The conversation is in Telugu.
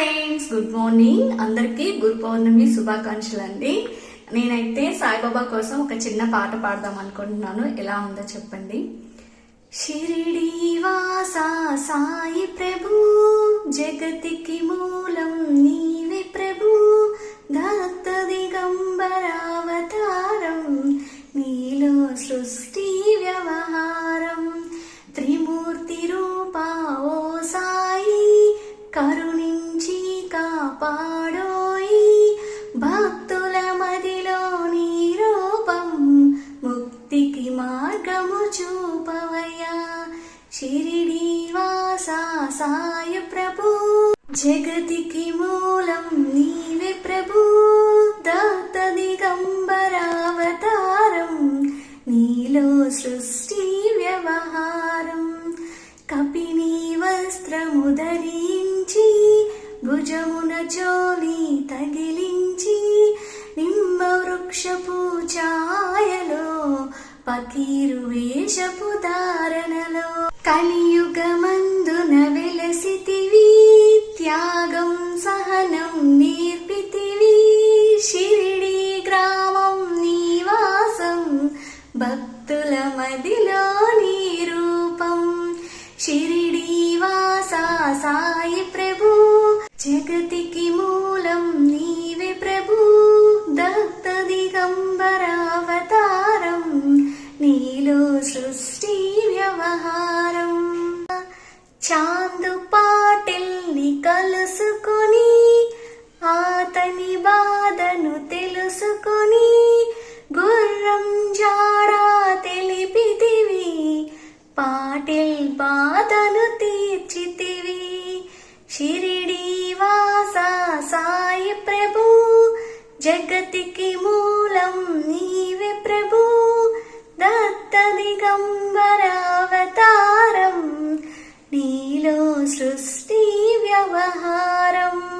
Friends good morning. అందరికీ గురు పౌర్ణమి శుభాకాంక్షలు అండి. నేనైతే సాయిబాబా కోసం ఒక చిన్న పాట పాడదాం అనుకుంటున్నాను. ఎలా ఉందో చెప్పండి. షిరిడి వాసా సాయి ప్రభు జగతికి మూలం నీవే. మార్గము చూపవయ్యా. శిరిడీవాసా సాయ ప్రభు. జగతికి మూలం నీవే ప్రభు. దాత దిగంబరావతారం నీలో సృష్టి వ్యవహారం. కపిని వస్త్రము ధరించి భుజమున చోలి తగిలించి నిమ్మ వృక్షపు పకీరు వేషపు ధారణలో కలియుగమందున వెలసితివి త్యాగం సహనం నేర్పితివి. షిరిడి గ్రామం నివాసం భక్తుల మదిలో నీ రూపం. షిరిడి వాసా సాయి నీలో సృష్టి వ్యవహారం చాందు పాటిల్ని కలుసుకొని అతని బాధను తెలుసుకొని గుర్రం జాడా తెలిపితివి పాటిల్ బాధను తీర్చితివి. షిరిడి వాస సాయి ప్రభు జగతికి మూలం నీవే ప్రభు. దత్త దిగంబరావతారం నీలో సృష్టి వ్యవహారం.